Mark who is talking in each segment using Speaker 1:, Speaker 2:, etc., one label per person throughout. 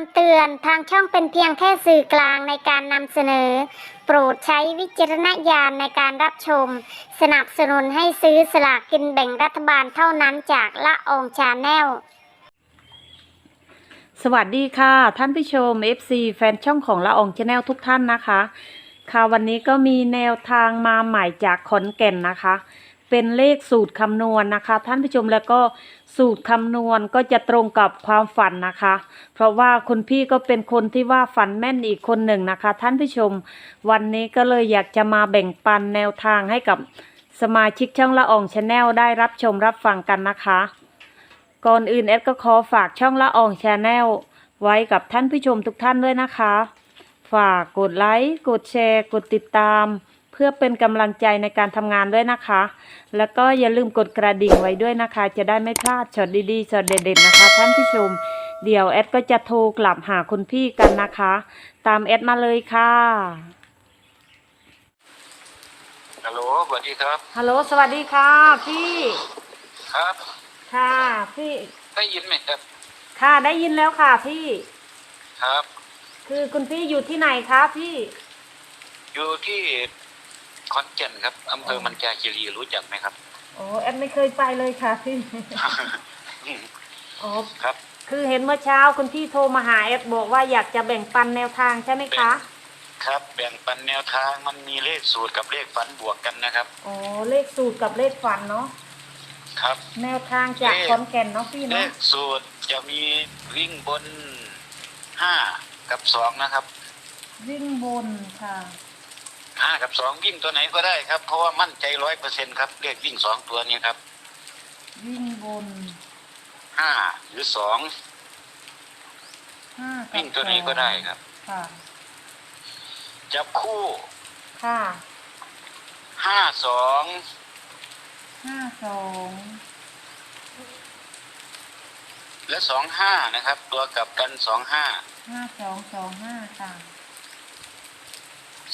Speaker 1: ำเตือนทางช่องเป็นเพียงแค่สื่อกลางในการนำเสนอ โปรดใช้วิจารณญาณในการรับชม สนับสนุนให้ซื้อสลากกินแบ่งรัฐบาลเท่านั้นจากละอองชาแนล
Speaker 2: สวัสดีค่ะ ท่านผู้ชม FC แฟนช่องของละอองชาแนลทุกท่านนะคะ ค่ะวันนี้ก็มีแนวทางมาใหม่จากขอนแก่นนะคะ เป็นเลขสูตรคำนวณนะคะ ท่านผู้ชมแล้วก็สูตรคำนวณก็จะตรงกับความฝันนะคะ เพราะว่าคุณพี่ก็เป็นคนที่ว่าฝันแม่นอีกคนหนึ่งนะคะ ท่านผู้ชม วันนี้ก็เลยอยากจะมาแบ่งปันแนวทางให้กับสมาชิกช่องละอองชาแนลได้รับชมรับฟังกันนะคะ ก่อนอื่นเอดก็ขอฝากช่องละอองชาแนลไว้กับท่านผู้ชมทุกท่านด้วยนะคะ ฝากกดไลค์กดแชร์ กดติดตาม เพื่อเป็นกำลังใจในการทำงานด้วยนะคะ แล้วก็อย่าลืมกดกระดิ่งไว้ด้วยนะคะ จะได้ไม่พลาดช็อตดีๆช็อตเด็ดๆนะคะ ท่านผู้ชม เดี๋ยวแอดก็จะโทรกลับหาคุณพี่กันนะคะ ตามแอดมาเลยค่ะ
Speaker 3: ฮัลโหลสวัสดีครับ
Speaker 2: ฮัลโหลสวัสดีค่ะพี่
Speaker 3: ครับ
Speaker 2: ค่ะพี่
Speaker 3: ได้ยินไหมครับ
Speaker 2: ค่ะได้ยินแล้วค่ะพี่
Speaker 3: ครับ
Speaker 2: คือคุณพี่อยู่ที่ไหนคะพี่
Speaker 3: อยู่ที่ ขอนแก่นครับอำเภอมันจาคีรีรู้จักไหมครับ
Speaker 2: โอ้แอดไม่เคยไปเลยค่ะพี่อ๋อ
Speaker 3: ครับ
Speaker 2: คือเห็นเมื่อเช้าคุณพี่โทรมาหาแอดบอกว่าอยากจะแบ่งปันแนวทางใช่ไหมคะ
Speaker 3: ครับ แบ่งปันแนวทางมันมีเลขสูตรกับเลขฝันบวกกันนะครับ
Speaker 2: อ๋อเลขสูตรกับเลขฝันเนาะ
Speaker 3: ครับ
Speaker 2: แนวทางจาก
Speaker 3: เลข
Speaker 2: ขอนแก่นเนาะพี่
Speaker 3: เล
Speaker 2: เนาะ
Speaker 3: ขสูตรจะมีวิ่งบนห้ากับสองนะครับ
Speaker 2: วิ่งบนค่ะ
Speaker 3: ห้ากับสองวิ่งตัวไหนก็ได้ครับ เพราะว่ามั่นใจร้อยเปอร์เซ็นครับเลขวิ่งสองตัวนี้ครับ
Speaker 2: วิ่งบน
Speaker 3: ห้าหรือสอง
Speaker 2: ห้ากับ
Speaker 3: วิ่งตัวไหนก็ได้ครับ
Speaker 2: ค่ะ
Speaker 3: จับคู่
Speaker 2: ค่ะ
Speaker 3: ห้าสอง
Speaker 2: ห้าสอง
Speaker 3: และสองห้านะครับ ตัวกลับกันสองห้า
Speaker 2: ห้าสองสองห้าค่ะ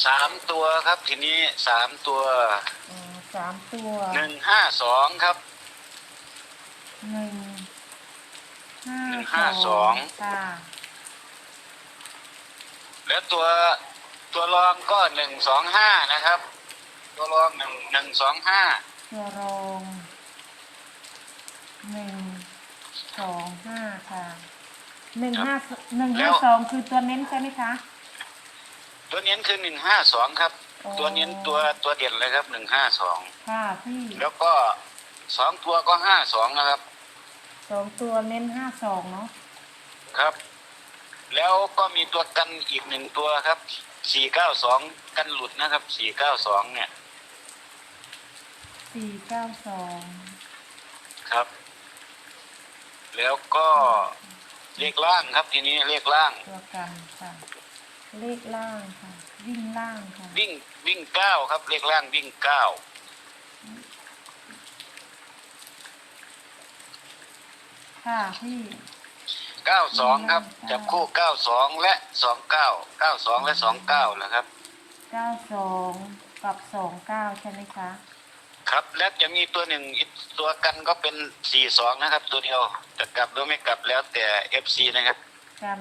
Speaker 3: สามตัวครับทีนี้สามตัว
Speaker 2: อ๋อสามตัว
Speaker 3: หนึ่งห้าสองครับ
Speaker 2: หนึ่งห้า
Speaker 3: หนึ่งห้าสอง
Speaker 2: ค่ะ
Speaker 3: แล้วตัวตัวรองก็หนึ่งสองห้านะครับ ตัวรองหนึ่งหนึ่งสองห้า
Speaker 2: ตัวรองหนึ่งสองห้าค่ะหนึ่งห้าหนึ่งห้าสองคือตัวเน้นใช่ไหมคะ
Speaker 3: ตัวเน้นคือหนึ่งห้าสองครับ
Speaker 2: อ๋อ
Speaker 3: ตัวเน้นตัวตัวเด่นเลยครับหนึ่งห้าสอง
Speaker 2: ค่ะพี่
Speaker 3: แล้วก็สองตัวก็ห้าสองนะครับ
Speaker 2: สองตัวเน้นห้าสองเนาะ
Speaker 3: ครับ แล้วก็มีตัวกันอีกหนึ่งตัวครับสี่เก้าสองกันหลุดนะครับสี่เก้าสองเนี่ย
Speaker 2: สี่เก้าสอง
Speaker 3: ครับ แล้วก็เลขล่างครับทีนี้เลขล่าง
Speaker 2: ตัวกันค่ะ เลขล่างค่ะ วิ่งล่างค่ะ
Speaker 3: วิ่งวิ่งเก้าครับเลขล่างวิ่งเก้า
Speaker 2: ค่ะพี่
Speaker 3: เก้าสองครับจับคู่เก้าสองและสองเก้าเก้าสองและสองเก้านะครับ
Speaker 2: เก้าสองกับสองเก้าใช่ไหมคะ
Speaker 3: ครับและจะมีตัวหนึ่งอีกตัวกันก็เป็นสี่สองนะครับ ตัวเดียวจะกลับหรือไม่กลับแล้วแต่เอฟซีนะครับ
Speaker 2: กัน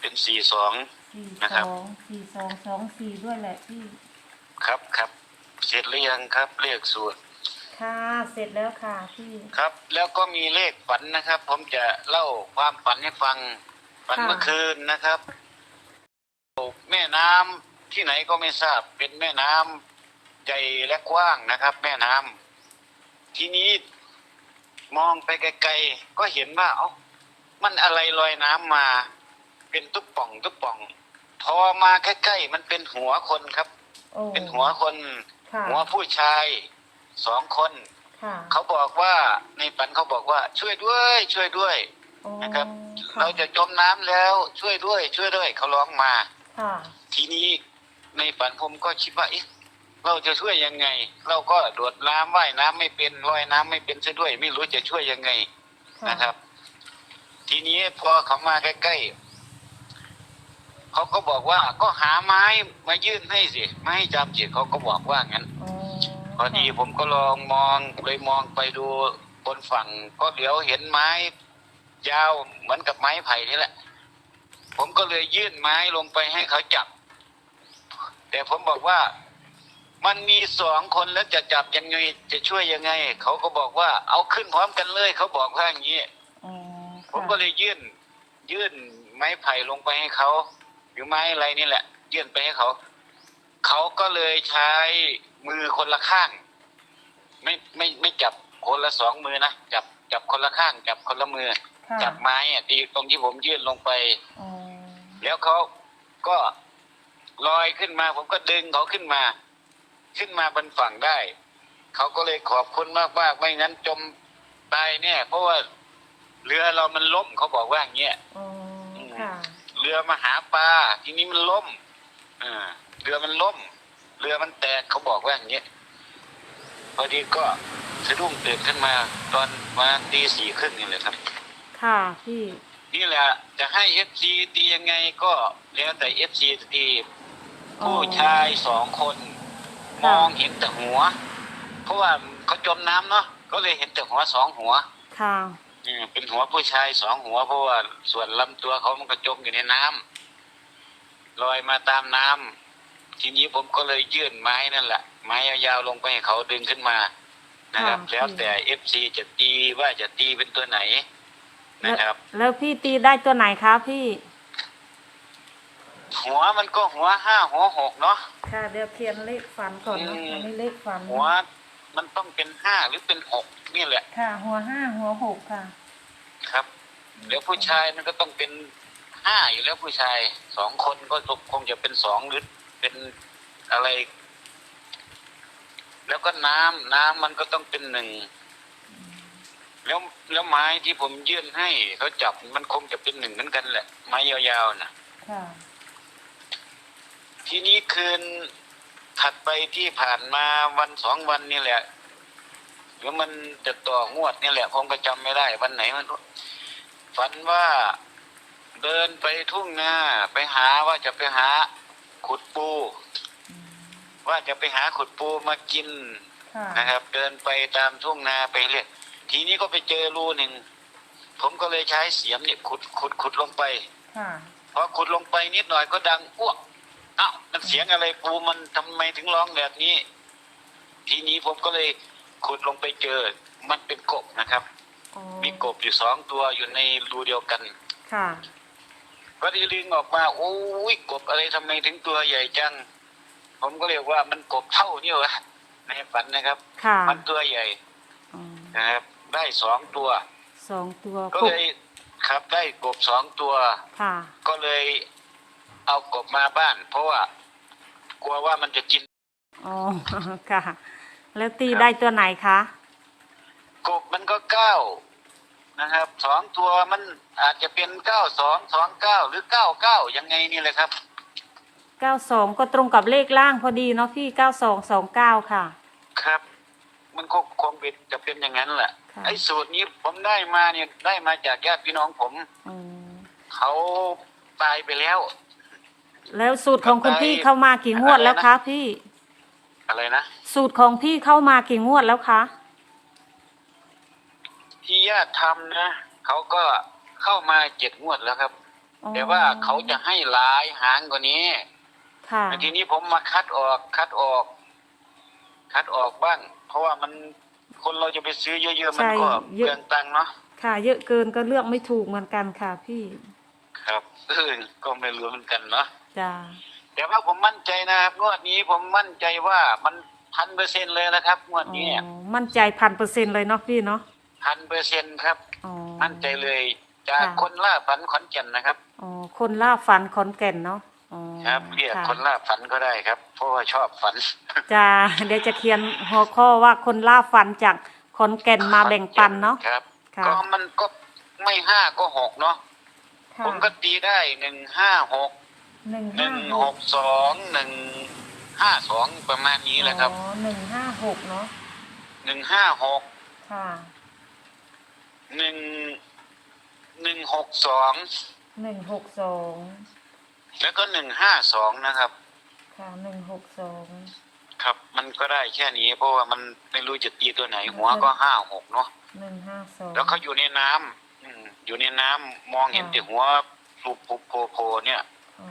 Speaker 3: เป็นสี่สอง
Speaker 2: สี่
Speaker 3: นะครั
Speaker 2: ส
Speaker 3: บ
Speaker 2: องสี่สองสองสี่ด้วยแหละพี่
Speaker 3: ครับครับเสร็จหรือยังครับเลขสูตร
Speaker 2: ค่ะเสร็จแล้วค่ะพี่
Speaker 3: ครับ แล้วก็มีเลขฝันนะครับ ผมจะเล่าความฝันให้ฟังฝัน
Speaker 2: ค่ะ
Speaker 3: เมื่อคืนนะครับแม่น้ำที่ไหนก็ไม่ทราบเป็นแม่น้ำใหญ่และกว้างนะครับ แม่น้ำทีนี้มองไปไกลๆก็เห็นว่าเอ้ามันอะไรลอยน้ำมา เป็นตุ๊บป่องตุ๊บป่อง พอมาใกล้ๆมันเป็นหัวคนครับ
Speaker 2: โอ้
Speaker 3: เป็นหัวคน
Speaker 2: ค่ะ
Speaker 3: หัวผู้ชายสองคน
Speaker 2: ค่ะ
Speaker 3: เขาบอกว่าในฝันเขาบอกว่าช่วยด้วย ช่วยด้วย
Speaker 2: โอ้
Speaker 3: นะครับ
Speaker 2: ค่ะ
Speaker 3: เราจะจมน้ำแล้ว ช่วยด้วย ช่วยด้วย เขาร้องมา
Speaker 2: ค่ะ
Speaker 3: ทีนี้ในฝันผมก็คิดว่าเอ๊ะเราจะช่วยยังไง เราก็โดดน้ำว่ายน้ำไม่เป็นลอยน้ำไม่เป็นซะด้วย ไม่รู้จะช่วยยังไง
Speaker 2: ค่ะ
Speaker 3: นะครับ ทีนี้พอเขามาใกล้ๆ เขาก็บอกว่าก็หาไม้มายื่นให้สิไมาให้จับสิเขาก็บอกว่างั้น
Speaker 2: โอ้
Speaker 3: พอดีผมก็ลองมองเลยมองไปดูบนฝั่งก็เดี๋ยวเห็นไม้ยาวเหมือนกับไม้ไผ่นี่แหละ ผมก็เลยยื่นไม้ลงไปให้เขาจับ แต่ผมบอกว่ามันมีสองคนแล้วจะจับยังไงจะช่วยยังไง เขาก็บอกว่า เอาขึ้นพร้อมกันเลยเขาบอกว่าอย่างนี้
Speaker 2: อ๋อ
Speaker 3: ผมก็เลยยื่น ยื่นไม้ไผ่ลงไปให้เขา หรือไม้อะไรนี่แหละ ยื่นไปให้เขา เขาก็เลยใช้มือคนละข้าง ไม่ไม่ไม่จับคนละสองมือนะจับจับคนละข้างจับคนละมือ
Speaker 2: ค่ะ
Speaker 3: จับไม้อะตีตรงที่ผมยื่นลงไป
Speaker 2: อ๋อ
Speaker 3: แล้วเขาก็ลอยขึ้นมา ผมก็ดึงเขาขึ้นมา ขึ้นมาบนฝั่งได้ เขาก็เลยขอบคุณมากมากๆไม่งั้นจมตายเนี่ยเพราะว่าเรือเรามันล่มเขาบอกว่าอย่างเงี้ย
Speaker 2: อ๋อค่ะ
Speaker 3: เรือ มาหาปลาทีนี้มันล่มเออเรือมันล่ม เรือมันแตกเขาบอกว่าอย่างเงี้ยพอดีก็สะดุ้งตื่นขึ้นมาตอนมาตีสี่ครึ่งนี่แหละครับ
Speaker 2: ค่ะพี่
Speaker 3: นี่แหละ จะให้เอฟซีตียังไงก็แล้วแต่เอฟซีตี
Speaker 2: อ๋อ
Speaker 3: ผู้ชายสองคนม
Speaker 2: ค่ะ
Speaker 3: องเห็นแต่หัว เพราะว่าเขาจมน้ำเนาะก็เลยเห็นแต่หัวสองหัว
Speaker 2: ค่ะ
Speaker 3: อืมเป็นหัวผู้ชายสองหัวเพราะว่าส่วนลำตัวเขามันก็จมอยู่ในน้ำลอยมาตามน้ำทีนี้ผมก็เลยยื่นไม้นั่นแหละไม้ยาวๆลงไปให้เขาดึงขึ้นมา นะครับ
Speaker 2: ค่ะ
Speaker 3: แล้วแต่เอฟซีจะตีว่าจะตีเป็นตัวไหน
Speaker 2: แล้ว
Speaker 3: นะครับ
Speaker 2: แล้วพี่ตีได้ตัวไหนคะพี่
Speaker 3: หัวมันก็หัวห้าหัวหกเนาะ
Speaker 2: ค่ะเดี๋ยวเขียนเลขฝันก่อนนะ
Speaker 3: อืม
Speaker 2: อันนี้เลขฝัน
Speaker 3: หัว มันต้องเป็นห้าหรือเป็นหกนี่แหละ
Speaker 2: ค่ะ หัวห้าหัวหกค่ะ
Speaker 3: ครับแล้วผู้ชายมันก็ต้องเป็นห้าอยู่แล้วผู้ชายสองคนก็คงจะเป็นสองหรือเป็นอะไร แล้วก็น้ำน้ำมันก็ต้องเป็นหนึ่งแล้วแล้วไม้ที่ผมยื่นให้เขาจับมันคงจะเป็นหนึ่งเหมือนกันแหละ ไม้ยาวๆนะ
Speaker 2: ค่ะ
Speaker 3: ทีนี้คืน ถัดไปที่ผ่านมาวันสองวันนี่แหละหรือมันจะต่องวดนี่แหละผมก็จำไม่ได้ วันไหนมันฝันว่าเดินไปทุ่งนาไปหาว่าจะไปหาขุดปู ว่าจะไปหาขุดปูมากิน
Speaker 2: ค่ะ
Speaker 3: นะครับ เดินไปตามทุ่งนาไปเรื่อยทีนี้ก็ไปเจอรูหนึ่งผมก็เลยใช้เสียมเนี่ยขุดขุดขุดลงไป
Speaker 2: ค่ะ
Speaker 3: พอขุดลงไปนิดหน่อยก็ดังอ้วก อ้าวมันเสียงอะไรปูมันทำไมถึงร้องแบบนี้ ทีนี้ผมก็เลยขุดลงไปเจอ มันเป็นกบนะครับ
Speaker 2: อ๋อ
Speaker 3: มีกบอยู่สองตัวอยู่ในรูเดียวกัน
Speaker 2: ค่ะ
Speaker 3: ก็ได้ดึงออกมาโอ้ยกบอะไรทำไมถึงตัวใหญ่จัง ผมก็เรียกว่ามันกบเท่านี่วะในฝันนะครับ
Speaker 2: ค่ะ
Speaker 3: มันตัวใหญ่
Speaker 2: อ๋อ
Speaker 3: นะครับ ได้สองตัว
Speaker 2: สองตัว
Speaker 3: ก็
Speaker 2: กบ
Speaker 3: เลยครับได้กบสองตัว
Speaker 2: ค่ะ
Speaker 3: ก็เลย เอากบมาบ้าน เพราะว่า กลัวว่ามันจะกิน
Speaker 2: อ๋อ ค่ะ แล้วตีได้ตัวไหนคะ
Speaker 3: กบมันก็เก้านะครับสองตัวมันอาจจะเป็นเก้าสองสองเก้าหรือเก้าเก้ายังไงนี่แหละครับ
Speaker 2: เก้าสองก็ตรงกับเลขล่างพอดีเนาะพี่เก้าสองสองเก้าค่ะ
Speaker 3: ครับ มันคงคงเป็นจะเป็นอย่างนั้นแหละ
Speaker 2: ค่ะ
Speaker 3: ไอ้สูตรนี้ผมได้มาเนี่ยได้มาจากญาติพี่น้องผม
Speaker 2: อืม
Speaker 3: เขาตายไปแล้ว
Speaker 2: แล้วสูตรของคุณพี่เข้ามากี่งวดแล้วคะพี่
Speaker 3: อะไรนะ
Speaker 2: สูตรของพี่เข้ามากี่งวดแล้วคะ
Speaker 3: ที่ญาติทำนะเขาก็เข้ามาเจ็ดงวดแล้วครับ
Speaker 2: อ๋อ
Speaker 3: แต่ว่าเขาจะให้หลายหางกว่านี้
Speaker 2: ค่ะ
Speaker 3: แต่ทีนี้ผมมาคัดออกคัดออก คัดออกบ้าง เพราะว่ามันคนเราจะไปซื้อเยอะๆมันก็
Speaker 2: ใช่เยอะ
Speaker 3: เปลืองตังค์เนาะ
Speaker 2: ค่ะ เยอะเกินก็เลือกไม่ถูกเหมือนกันค่ะพี่
Speaker 3: ครับเออก็ไม่รู้เหมือนกันเนาะ
Speaker 2: จ้า
Speaker 3: แต่ว่าผมมั่นใจนะครับงวดนี้ผมมั่นใจว่ามันพันเปอร์เซ็นเลยนะครับงวด
Speaker 2: อ๋
Speaker 3: นี้
Speaker 2: อมั่นใจพันเปอร์เซ็นเลยเนาะพี่เนาะ
Speaker 3: พันเปอร์เซ็นครับ
Speaker 2: อ๋อ
Speaker 3: มั่นใจเลย จาก
Speaker 2: ค่ะ
Speaker 3: คนล่าฝันขอนแก่นนะครับ
Speaker 2: อ๋อคนล่าฝันขอนแก่นเนาะอ๋อ
Speaker 3: ครับเรียก
Speaker 2: ค่ะ
Speaker 3: คนล่าฝันก็ได้ครับ เพราะว่าชอบฝัน
Speaker 2: จ้าเดี๋ยวจะเขียนหัวข้อว่าคนล่าฝันจากขอนแก่นมาแบ่งปันเนาะ
Speaker 3: ครับ
Speaker 2: ค่ะ
Speaker 3: ก็มันก็ไม่ห้าก็หกเนาะ
Speaker 2: ค่ะ
Speaker 3: ผมก็ตีได้หนึ่งห้าหก
Speaker 2: หนึ่ง
Speaker 3: ห
Speaker 2: ห้า
Speaker 3: นึ่ง
Speaker 2: ห
Speaker 3: ห
Speaker 2: ก
Speaker 3: กสองหนึ่งห้าสองประมาณนี้แหละครับ
Speaker 2: อ๋อหนึ่งห้าหกเนาะ
Speaker 3: หนึ่งห้าหก
Speaker 2: ค่ะ
Speaker 3: หนึ่งหนึ่งหกสอง
Speaker 2: หนึ่งหกสอง
Speaker 3: แล้วก็หนึ่งห้าสองนะครับ
Speaker 2: ค่ะหนึ่งหกสอง
Speaker 3: ครับ มันก็ได้แค่นี้ เพราะว่ามันไม่รู้จะตีตัวไหนหัวก็ห้าหกเนาะ
Speaker 2: หนึ่งห้าสอง
Speaker 3: แล้วเขาอยู่ในน้ำ อืมอยู่ในน้ำมองเห็น
Speaker 2: ค่ะ
Speaker 3: แต่หัวรูปปุบโพโพเนี่ย
Speaker 2: อ๋อ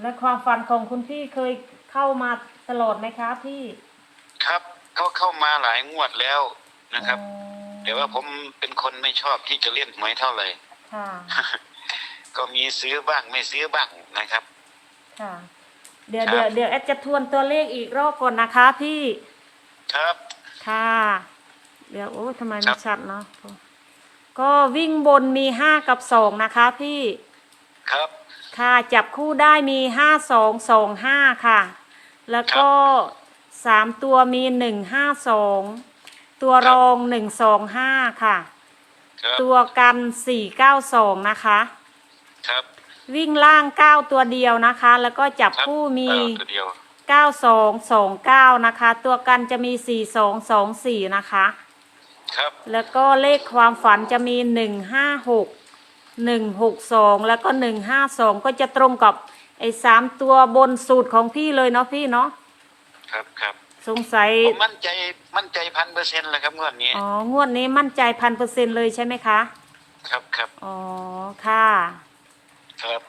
Speaker 2: และความฝันของคุณพี่เคยเข้ามาตลอดไหมคะพี่
Speaker 3: ครับเขาเข้ามาหลายงวดแล้วนะครับ
Speaker 2: อ๋อ
Speaker 3: แต่ว่าผมเป็นคนไม่ชอบที่จะเล่นหวยเท่าไหร่
Speaker 2: ค่ะ
Speaker 3: ก็มีซื้อบ้างไม่ซื้อบ้างนะครับ
Speaker 2: ค่ะ เดี๋ยว
Speaker 3: ครับ
Speaker 2: เดี๋ยวเดี๋ยวแอดจะทวนตัวเลขอีกรอบก่อนนะคะพี่
Speaker 3: ครับ
Speaker 2: ค่ะ เดี๋ยวโอ้ยทำไม
Speaker 3: ครั
Speaker 2: ไม่
Speaker 3: บ
Speaker 2: ชัดเนาะ ก็วิ่งบนมีห้ากับสองนะคะพี่
Speaker 3: ครับ
Speaker 2: ค่ะจับคู่ได้มีห้าสองสองห้าค่ะ แล้วก็สามตัวมีหนึ่งห้าสองตัวรองหนึ่งสองห้าค่ะ
Speaker 3: ครับ
Speaker 2: ตัวกันสี่เก้าสองนะคะ
Speaker 3: ครับ
Speaker 2: วิ่งล่างเก้าตัวเดียวนะคะ แล้วก็จับ
Speaker 3: ครับ
Speaker 2: คู่มี
Speaker 3: เออตัวเดียว
Speaker 2: เก้าสองสองเก้านะคะ ตัวกันจะมีสี่สองสองสี่นะคะ
Speaker 3: ครับ
Speaker 2: แล้วก็เลขความฝันจะมีหนึ่งห้าหกหนึ่งหกสองแล้วก็หนึ่งห้าสองก็จะตรงกับไอ้สามตัวบนสูตรของพี่เลยเนาะพี่เนาะ
Speaker 3: ครับครับ
Speaker 2: สงสัย
Speaker 3: ผมมั่นใจมั่นใจพันเปอร์เซ็นต์เลยครับงวดนี้
Speaker 2: อ๋องวดนี้มั่นใจพันเปอร์เซ็นเลยใช่ไหมคะ
Speaker 3: ครับครับ
Speaker 2: อ๋อค่ะ
Speaker 3: ครับ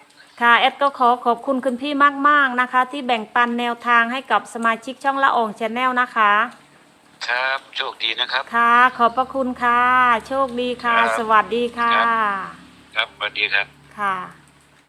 Speaker 2: ค่ะแอดก็ขอขอบคุณคุณพี่มากๆนะคะ ที่แบ่งปันแนวทางให้กับสมาชิกช่องละอองชาแนลนะคะ
Speaker 3: ครับ โชคดีนะครับ
Speaker 2: ค่ะ ขอบพระคุณค่ะ โชคดีค่ะ
Speaker 3: ครับ
Speaker 2: สวัสดีค่ะ
Speaker 3: ครับ ครับสวัสดีครับ
Speaker 2: ค่ะ